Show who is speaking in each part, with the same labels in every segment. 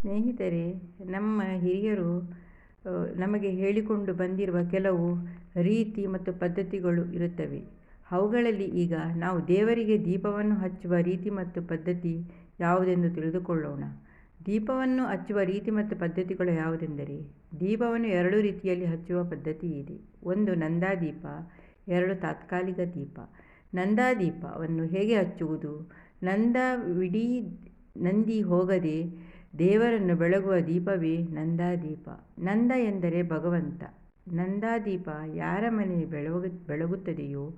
Speaker 1: ಸ್ನೇಹಿತರೆ, ನಮ್ಮ ಹಿರಿಯರು ನಮಗೆ ಹೇಳಿಕೊಂಡು ಬಂದಿರುವ ಕೆಲವು ರೀತಿ ಮತ್ತು ಪದ್ಧತಿಗಳು ಇರುತ್ತವೆ. ಅವುಗಳಲ್ಲಿ ಈಗ ನಾವು ದೇವರಿಗೆ ದೀಪವನ್ನು ಹಚ್ಚುವ ರೀತಿ ಮತ್ತು ಪದ್ಧತಿ ಯಾವುದೆಂದು ತಿಳಿದುಕೊಳ್ಳೋಣ. ದೀಪವನ್ನು ಹಚ್ಚುವ ರೀತಿ ಮತ್ತು ಪದ್ಧತಿಗಳು ಯಾವುದೆಂದರೆ, ದೀಪವನ್ನು ಎರಡು ರೀತಿಯಲ್ಲಿ ಹಚ್ಚುವ ಪದ್ಧತಿ ಇದೆ. ಒಂದು ನಂದಾದೀಪ, ಎರಡು ತಾತ್ಕಾಲಿಕ ದೀಪ. ನಂದಾದೀಪವನ್ನು ಹೇಗೆ ಹಚ್ಚುವುದು? ನಂದ ವಿಡೀ ನಂದಿ ಹೋಗದೆ ದೇವರನ್ನು ಬೆಳಗುವ ದೀಪವೇ ನಂದಾದೀಪ. ನಂದ ಎಂದರೆ ಭಗವಂತ. ನಂದಾದೀಪ ಯಾರ ಮನೆ ಬೆಳಗು, ಬೆಳಗುತ್ತದೆಯೋ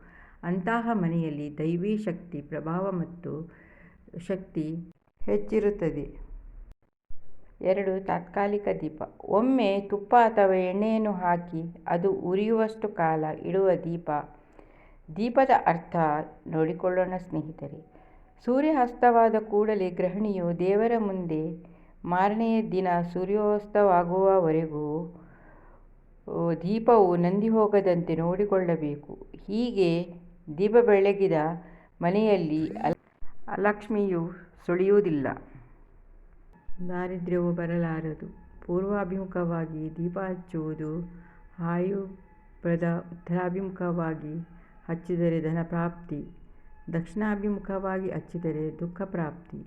Speaker 1: ಅಂತಹ ಮನೆಯಲ್ಲಿ ದೈವಿ ಶಕ್ತಿ, ಪ್ರಭಾವ ಮತ್ತು ಶಕ್ತಿ ಹೆಚ್ಚಿರುತ್ತದೆ. ಎರಡು, ತಾತ್ಕಾಲಿಕ ದೀಪ. ಒಮ್ಮೆ ತುಪ್ಪ ಅಥವಾ ಎಣ್ಣೆಯನ್ನು ಹಾಕಿ ಅದು ಉರಿಯುವಷ್ಟು ಕಾಲ ಇಡುವ ದೀಪ. ದೀಪದ ಅರ್ಥ ನೋಡಿಕೊಳ್ಳೋಣ ಸ್ನೇಹಿತರೆ. ಸೂರ್ಯಾಸ್ತವಾದ ಕೂಡಲೇ ಗೃಹಿಣಿಯು ದೇವರ ಮುಂದೆ ಮಾರನೆಯ ದಿನ ಸೂರ್ಯಾಸ್ತವಾಗುವವರೆಗೂ ದೀಪವು ನಂದಿ ಹೋಗದಂತೆ ನೋಡಿಕೊಳ್ಳಬೇಕು. ಹೀಗೆ ದೀಪ ಬೆಳಗಿದ ಮನೆಯಲ್ಲಿ ಅಲಕ್ಷ್ಮಿಯು ಸುಳಿಯುವುದಿಲ್ಲ. ದಾರಿದ್ರ್ಯವು ಬರಲಾರದು. ಪೂರ್ವಾಭಿಮುಖವಾಗಿ ದೀಪ ಹಚ್ಚುವುದು ಆಯುಪ್ರದ ಉತ್ತರಾಭಿಮುಖವಾಗಿ ಹಚ್ಚಿದರೆ ಧನಪ್ರಾಪ್ತಿ ದಕ್ಷಿಣಾಭಿಮುಖವಾಗಿ ಹಚ್ಚಿದರೆ ದುಃಖ ಪ್ರಾಪ್ತಿ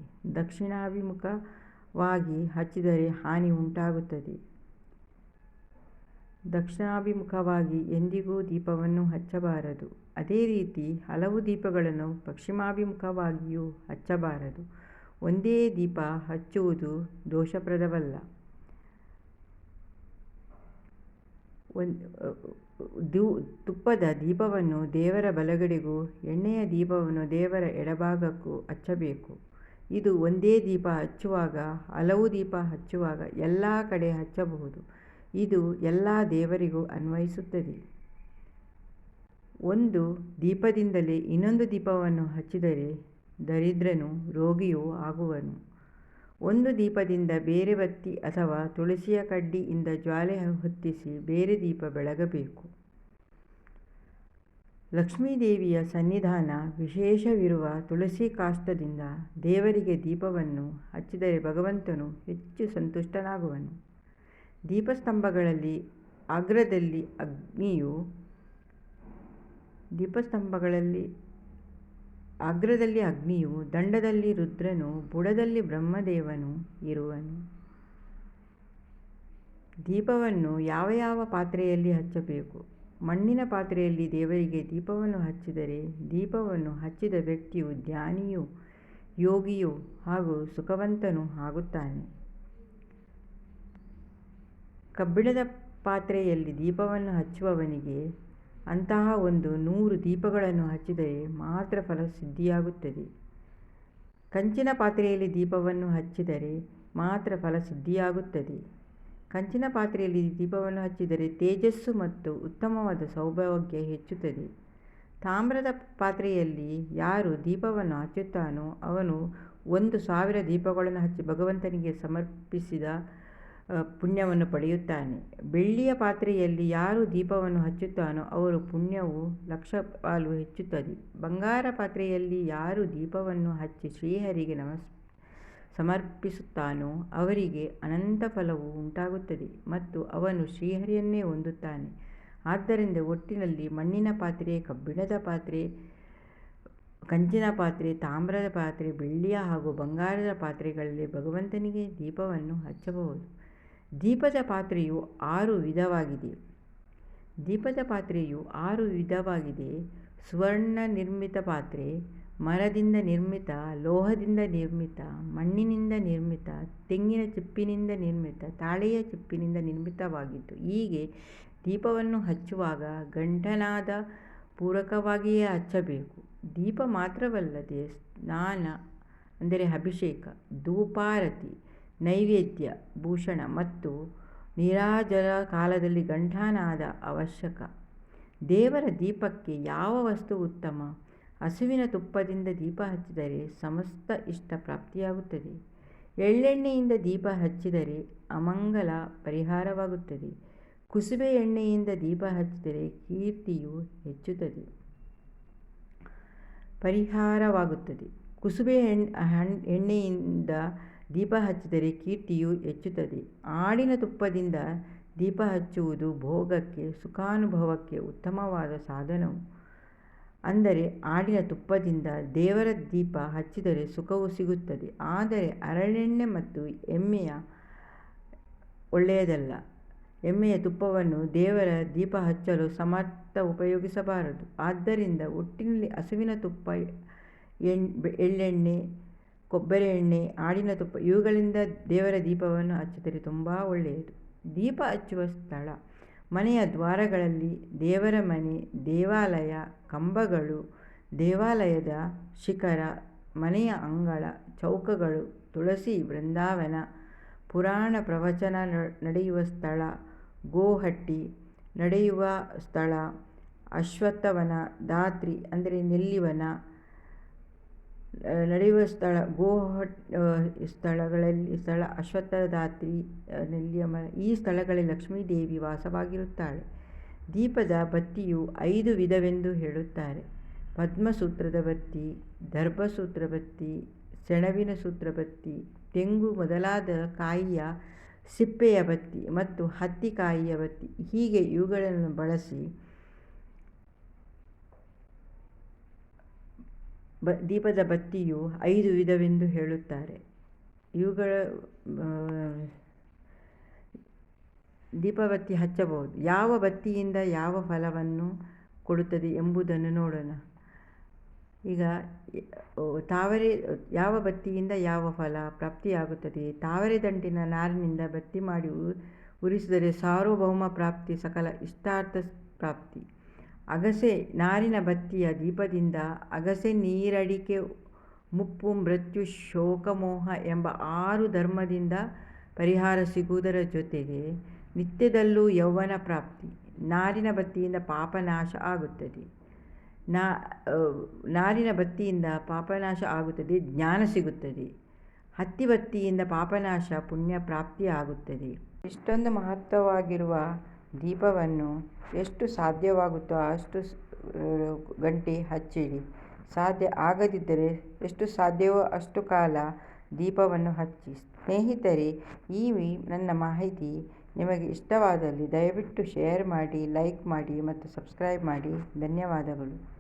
Speaker 1: ದಕ್ಷಿಣಾಭಿಮುಖವಾಗಿ ಹಚ್ಚಿದರೆ ಹಾನಿ ಉಂಟಾಗುತ್ತದೆ. ದಕ್ಷಿಣಾಭಿಮುಖವಾಗಿ ಎಂದಿಗೂ ದೀಪವನ್ನು ಹಚ್ಚಬಾರದು. ಅದೇ ರೀತಿ ಹಲವು ದೀಪಗಳನ್ನು ಪಶ್ಚಿಮಾಭಿಮುಖವಾಗಿಯೂ ಹಚ್ಚಬಾರದು. ಒಂದೇ ದೀಪ ಹಚ್ಚುವುದು ದೋಷಪ್ರದವಲ್ಲ. ತುಪ್ಪದ ದೀಪವನ್ನು ದೇವರ ಬಲಗಡೆಗೂ ಎಣ್ಣೆಯ ದೀಪವನ್ನು ದೇವರ ಎಡಭಾಗಕ್ಕೂ ಹಚ್ಚಬೇಕು. ಇದು ಒಂದೇ ದೀಪ ಹಚ್ಚುವಾಗ, ಹಲವು ದೀಪ ಹಚ್ಚುವಾಗ ಎಲ್ಲ ಕಡೆ ಹಚ್ಚಬಹುದು. ಇದು ಎಲ್ಲ ದೇವರಿಗೂ ಅನ್ವಯಿಸುತ್ತದೆ. ಒಂದು ದೀಪದಿಂದಲೇ ಇನ್ನೊಂದು ದೀಪವನ್ನು ಹಚ್ಚಿದರೆ ದರಿದ್ರನು, ರೋಗಿಯೂ ಆಗುವನು. ಒಂದು ದೀಪದಿಂದ ಬೇರೆ ಬತ್ತಿ ಅಥವಾ ತುಳಸಿಯ ಕಡ್ಡಿಯಿಂದ ಜ್ವಾಲೆ ಹೊತ್ತಿಸಿ ಬೇರೆ ದೀಪ ಬೆಳಗಬೇಕು. ಲಕ್ಷ್ಮೀದೇವಿಯ ಸನ್ನಿಧಾನ ವಿಶೇಷವಿರುವ ತುಳಸಿ ಕಾಷ್ಟದಿಂದ ದೇವರಿಗೆ ದೀಪವನ್ನು ಹಚ್ಚಿದರೆ ಭಗವಂತನು ಹೆಚ್ಚು ಸಂತುಷ್ಟನಾಗುವನು. ದೀಪಸ್ತಂಭಗಳಲ್ಲಿ, ಅಗ್ರದಲ್ಲಿ ಅಗ್ನಿಯು, ದೀಪಸ್ತಂಭಗಳಲ್ಲಿ, ಅಗ್ರದಲ್ಲಿ ಅಗ್ನಿಯು, ದಂಡದಲ್ಲಿ ರುದ್ರನು, ಬುಡದಲ್ಲಿ ಬ್ರಹ್ಮದೇವನು ಇರುವನು. ದೀಪವನ್ನು ಯಾವ ಯಾವ ಪಾತ್ರೆಯಲ್ಲಿ ಹಚ್ಚಬೇಕು? ಮಣ್ಣಿನ ಪಾತ್ರೆಯಲ್ಲಿ ದೇವರಿಗೆ ದೀಪವನ್ನು ಹಚ್ಚಿದರೆ ದೀಪವನ್ನು ಹಚ್ಚಿದ ವ್ಯಕ್ತಿಯು ಧ್ಯಾನಿಯು, ಯೋಗಿಯು ಹಾಗೂ ಸುಖವಂತನು ಆಗುತ್ತಾನೆ. ಕಬ್ಬಿಣದ ಪಾತ್ರೆಯಲ್ಲಿ ದೀಪವನ್ನು ಹಚ್ಚುವವನಿಗೆ ಅಂತಹ ಒಂದು ನೂರು ದೀಪಗಳನ್ನು ಹಚ್ಚಿದರೆ ಮಾತ್ರ ಫಲ ಸಿದ್ಧಿಯಾಗುತ್ತದೆ. ಕಂಚಿನ ಪಾತ್ರೆಯಲ್ಲಿ ದೀಪವನ್ನು ಹಚ್ಚಿದರೆ ಮಾತ್ರ ಫಲಸಿದ್ಧಿಯಾಗುತ್ತದೆ ಕಂಚಿನ ಪಾತ್ರೆಯಲ್ಲಿ ದೀಪವನ್ನು ಹಚ್ಚಿದರೆ ತೇಜಸ್ಸು ಮತ್ತು ಉತ್ತಮವಾದ ಸೌಭಾಗ್ಯ ಹೆಚ್ಚುತ್ತದೆ. ತಾಮ್ರದ ಪಾತ್ರೆಯಲ್ಲಿ ಯಾರು ದೀಪವನ್ನು ಹಚ್ಚುತ್ತಾನೋ ಅವನು ಒಂದು ಸಾವಿರ ದೀಪಗಳನ್ನು ಹಚ್ಚಿ ಭಗವಂತನಿಗೆ ಸಮರ್ಪಿಸಿದ ಪುಣ್ಯವನ್ನು ಪಡೆಯುತ್ತಾನೆ. ಬೆಳ್ಳಿಯ ಪಾತ್ರೆಯಲ್ಲಿ ಯಾರು ದೀಪವನ್ನು ಹಚ್ಚುತ್ತಾನೋ ಅವರು ಪುಣ್ಯವು ಲಕ್ಷ ಪಾಲು ಹೆಚ್ಚುತ್ತದೆ. ಬಂಗಾರ ಪಾತ್ರೆಯಲ್ಲಿ ಯಾರು ದೀಪವನ್ನು ಹಚ್ಚಿ ಶ್ರೀಹರಿಗೆ ನಮಸ್ ಸಮರ್ಪಿಸುತ್ತಾನೋ ಅವರಿಗೆ ಅನಂತ ಫಲವು ಉಂಟಾಗುತ್ತದೆ ಮತ್ತು ಅವನು ಶ್ರೀಹರಿಯನ್ನೇ ಹೊಂದುತ್ತಾನೆ. ಆದ್ದರಿಂದ ಒಟ್ಟಿನಲ್ಲಿ ಮಣ್ಣಿನ ಪಾತ್ರೆ, ಕಬ್ಬಿಣದ ಪಾತ್ರೆ, ಕಂಚಿನ ಪಾತ್ರೆ, ತಾಮ್ರದ ಪಾತ್ರೆ, ಬೆಳ್ಳಿಯ ಹಾಗೂ ಬಂಗಾರದ ಪಾತ್ರೆಗಳಲ್ಲಿ ಭಗವಂತನಿಗೆ ದೀಪವನ್ನು ಹಚ್ಚಬಹುದು. ದೀಪದ ಪಾತ್ರೆಯು ಆರು ವಿಧವಾಗಿದೆ. ದೀಪದ ಪಾತ್ರೆಯು ಆರು ವಿಧವಾಗಿದೆ. ಸುವರ್ಣ ನಿರ್ಮಿತ ಪಾತ್ರೆ ಮರದಿಂದ ನಿರ್ಮಿತ, ಲೋಹದಿಂದ ನಿರ್ಮಿತ, ಮಣ್ಣಿನಿಂದ ನಿರ್ಮಿತ, ತೆಂಗಿನ ಚಿಪ್ಪಿನಿಂದ ನಿರ್ಮಿತ, ತಾಳೆಯ ಚಿಪ್ಪಿನಿಂದ ನಿರ್ಮಿತವಾಗಿತ್ತು ಹೀಗೆ ದೀಪವನ್ನು ಹಚ್ಚುವಾಗ ಗಂಟನಾದ ಪೂರಕವಾಗಿಯೇ ಹಚ್ಚಬೇಕು. ದೀಪ ಮಾತ್ರವಲ್ಲದೆ ಸ್ನಾನ, ಅಂದರೆ ಅಭಿಷೇಕ, ಧೂಪಾರತಿ, ನೈವೇದ್ಯ, ಭೂಷಣ ಮತ್ತು ನಿರಾಜರ ಕಾಲದಲ್ಲಿ ಗಂಟನಾದ ಅವಶ್ಯಕ. ದೇವರ ದೀಪಕ್ಕೆ ಯಾವ ವಸ್ತು ಉತ್ತಮ? ಹಸುವಿನ ತುಪ್ಪದಿಂದ ದೀಪ ಹಚ್ಚಿದರೆ ಸಮಸ್ತ ಇಷ್ಟ ಪ್ರಾಪ್ತಿಯಾಗುತ್ತದೆ. ಎಳ್ಳೆಣ್ಣೆಯಿಂದ ದೀಪ ಹಚ್ಚಿದರೆ ಅಮಂಗಲ ಪರಿಹಾರವಾಗುತ್ತದೆ. ಕುಸುಬೆ ಎಣ್ಣೆಯಿಂದ ದೀಪ ಹಚ್ಚಿದರೆ ಕೀರ್ತಿಯು ಹೆಚ್ಚುತ್ತದೆ. ಪರಿಹಾರವಾಗುತ್ತದೆ. ಕುಸುಬೆ ಎಣ್ಣೆಯಿಂದ ದೀಪ ಹಚ್ಚಿದರೆ ಕೀರ್ತಿಯು ಹೆಚ್ಚುತ್ತದೆ. ಆಡಿನ ತುಪ್ಪದಿಂದ ದೀಪ ಹಚ್ಚುವುದು ಭೋಗಕ್ಕೆ, ಸುಖಾನುಭವಕ್ಕೆ ಉತ್ತಮವಾದ ಸಾಧನವು. ಅಂದರೆ ಆಡಿನ ತುಪ್ಪದಿಂದ ದೇವರ ದೀಪ ಹಚ್ಚಿದರೆ ಸುಖವು ಸಿಗುತ್ತದೆ. ಆದರೆ ಅರಳೆಣ್ಣೆ ಮತ್ತು ಎಮ್ಮೆಯ ಒಳ್ಳೆಯದಲ್ಲ. ಎಮ್ಮೆಯ ತುಪ್ಪವನ್ನು ದೇವರ ದೀಪ ಹಚ್ಚಲು ಸಮರ್ಥ ಉಪಯೋಗಿಸಬಾರದು. ಆದ್ದರಿಂದ ಒಟ್ಟಿನಲ್ಲಿ ಹಸುವಿನ ತುಪ್ಪ, ಎಣ್, ಎಳ್ಳೆಣ್ಣೆ, ಕೊಬ್ಬರಿ ಎಣ್ಣೆ, ಆಡಿನ ತುಪ್ಪ ಇವುಗಳಿಂದ ದೇವರ ದೀಪವನ್ನು ಹಚ್ಚಿದರೆ ತುಂಬ ಒಳ್ಳೆಯದು. ದೀಪ ಹಚ್ಚುವ ಸ್ಥಳ ಮನೆಯ ದ್ವಾರಗಳಲ್ಲಿ ದೇವರ ಮನೆ, ದೇವಾಲಯ, ಕಂಬಗಳು, ದೇವಾಲಯದ ಶಿಖರ, ಮನೆಯ ಅಂಗಳ, ಚೌಕಗಳು, ತುಳಸಿ ವೃಂದಾವನ, ಪುರಾಣ ಪ್ರವಚನ ನಡೆಯುವ ಸ್ಥಳ, ಗೋಹಟ್ಟಿ ನಡೆಯುವ ಸ್ಥಳ, ಅಶ್ವತ್ಥವನ ದಾತ್ರಿ ಅಂದರೆ ನೆಲ್ಲಿವನ ನಡೆಯುವ ಸ್ಥಳ, ಗೋಹಟ್ ಸ್ಥಳಗಳಲ್ಲಿ, ಸ್ಥಳ ಅಶ್ವತ್ಥದಾತ್ರಿ ನೆಲ್ಲಿಯ ಈ ಸ್ಥಳಗಳಲ್ಲಿ ಲಕ್ಷ್ಮೀದೇವಿ ವಾಸವಾಗಿರುತ್ತಾಳೆ. ದೀಪದ ಬತ್ತಿಯು ಐದು ವಿಧವೆಂದು ಹೇಳುತ್ತಾರೆ. ಪದ್ಮಸೂತ್ರದ ಬತ್ತಿ, ದರ್ಭಸೂತ್ರ ಬತ್ತಿ, ಸೆಣಬಿನ ಸೂತ್ರ ಬತ್ತಿ, ತೆಂಗು ಮೊದಲಾದ ಕಾಯಿಯ ಸಿಪ್ಪೆಯ ಬತ್ತಿ ಮತ್ತು ಹತ್ತಿ ಕಾಯಿಯ ಬತ್ತಿ ಹೀಗೆ ಇವುಗಳನ್ನು ಬಳಸಿ ಬ, ದೀಪದ ಬತ್ತಿಯು ಐದು ವಿಧವೆಂದು ಹೇಳುತ್ತಾರೆ. ಇವುಗಳ ದೀಪಬತ್ತಿ ಹಚ್ಚಬಹುದು. ಯಾವ ಬತ್ತಿಯಿಂದ ಯಾವ ಫಲವನ್ನು ಕೊಡುತ್ತದೆ ಎಂಬುದನ್ನು ನೋಡೋಣ. ಈಗ ತಾವರೆ, ಯಾವ ಬತ್ತಿಯಿಂದ ಯಾವ ಫಲ ಪ್ರಾಪ್ತಿಯಾಗುತ್ತದೆ? ತಾವರೆ ದಂಟಿನ ನಾರಿನಿಂದ ಬತ್ತಿ ಮಾಡಿ ಉರಿಸಿದರೆ ಸಾರ್ವಭೌಮ ಪ್ರಾಪ್ತಿ ಸಕಲ ಇಷ್ಟಾರ್ಥ ಪ್ರಾಪ್ತಿ. ಅಗಸೆ ನಾರಿನ ಬತ್ತಿಯ ದೀಪದಿಂದ ಅಗಸೆ ನೀರಡಿಕೆ ಮುಪ್ಪು ಮೃತ್ಯು ಶೋಕಮೋಹ ಎಂಬ ಆರು ಧರ್ಮದಿಂದ ಪರಿಹಾರ ಸಿಗುವುದರ ಜೊತೆಗೆ ನಿತ್ಯದಲ್ಲೂ ಯೌವನ ಪ್ರಾಪ್ತಿ. ನಾರಿನ ಬತ್ತಿಯಿಂದ ಪಾಪನಾಶ ಆಗುತ್ತದೆ. ನಾ ನಾರಿನ ಬತ್ತಿಯಿಂದ ಪಾಪನಾಶ ಆಗುತ್ತದೆ, ಜ್ಞಾನ ಸಿಗುತ್ತದೆ. ಹತ್ತಿ ಬತ್ತಿಯಿಂದ ಪಾಪನಾಶ ಪುಣ್ಯ ಪ್ರಾಪ್ತಿ ಆಗುತ್ತದೆ. ಇಷ್ಟೊಂದು ಮಹತ್ವವಾಗಿರುವ ದೀಪವನ್ನು ಎಷ್ಟು ಸಾಧ್ಯವಾಗುತ್ತೋ ಅಷ್ಟು ಗಂಟೆ ಹಚ್ಚಿರಿ. ಸಾಧ್ಯ ಆಗದಿದ್ದರೆ ಎಷ್ಟು ಸಾಧ್ಯವೋ ಅಷ್ಟು ಕಾಲ ದೀಪವನ್ನು ಹಚ್ಚಿ. ಸ್ನೇಹಿತರೆ, ಈ ನನ್ನ ಮಾಹಿತಿ ನಿಮಗೆ ಇಷ್ಟವಾದಲ್ಲಿ ದಯವಿಟ್ಟು ಶೇರ್ ಮಾಡಿ, ಲೈಕ್ ಮಾಡಿ ಮತ್ತು ಸಬ್ಸ್ಕ್ರೈಬ್ ಮಾಡಿ. ಧನ್ಯವಾದಗಳು.